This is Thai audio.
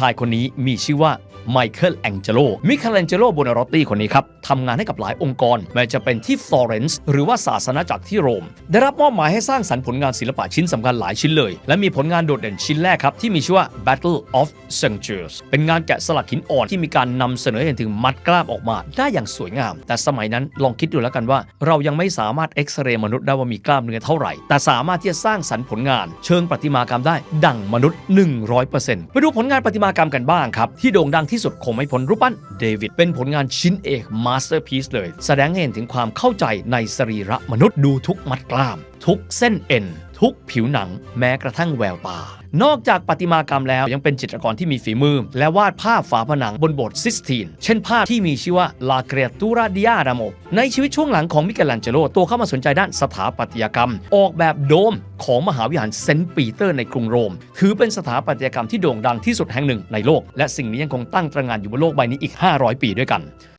ชายคนนี้มีชื่อว่าไมเคิลแองเจโล มิคาเลนเจโลโบนารอตตีคนนี้ครับทำงานให้กับหลายองค์กรไม่ว่าจะเป็นที่ฟลอเรนซ์หรือว่าศาสนาจักรที่โรม ได้รับมอบหมายให้สร้างสรรค์ผลงานศิลปะชิ้นสำคัญหลายชิ้นเลย และมีผลงานโดดเด่นชิ้นแรกครับ ที่มีชื่อว่า Battle of s a n g e r s เป็นงานแกะสลักหินอ่อนที่มีการนำเสนอให้เห็นถึงมัดกล้ามออกมา ได้อย่างสวยงาม แต่สมัยนั้นลองคิดดูแล้วกันว่า เรายังไม่สามารถเอ็กซเรย์มนุษย์ได้ว่ามีกล้ามเนื้อเท่าไหร่ แต่สามารถที่จะสร้างสรรค์ผลงาน เชิงประติมากรรมได้ ดั่งมนุษย์ 100%ไปดูผลงานประติมากรรมกันบ้างครับ ที่โด่งดังที่สุดคงไม่พ้นรูปปั้นเดวิดเป็นผลงานชิ้นเอกมาสเตอร์พีซเลย แสดงให้เห็นถึงความเข้าใจในสรีระมนุษย์ดูทุกมัดกล้าม ทุกเส้นเอ็น ทุกผิวหนังแม้กระทั่งแววตา นอกจากประติมากรรมแล้วยังเป็นจิตรกรที่มีฝีมือ และวาดภาพฝาผนังบนโบสถ์ซิสตีน เช่นภาพที่มีชื่อว่า La Creatura di Adamo ในชีวิตช่วงหลังของมิเกลันเจโลตัวเข้ามาสนใจด้านสถาปัตยกรรม ออกแบบโดมของมหาวิหารเซนต์ปีเตอร์ในกรุงโรม ถือเป็นสถาปัตยกรรมที่โด่งดังที่สุดแห่งหนึ่งในโลก และสิ่งนี้ยังคงตั้งตระหงานอยู่บนโลกใบนี้อีก 500 ปีด้วยกัน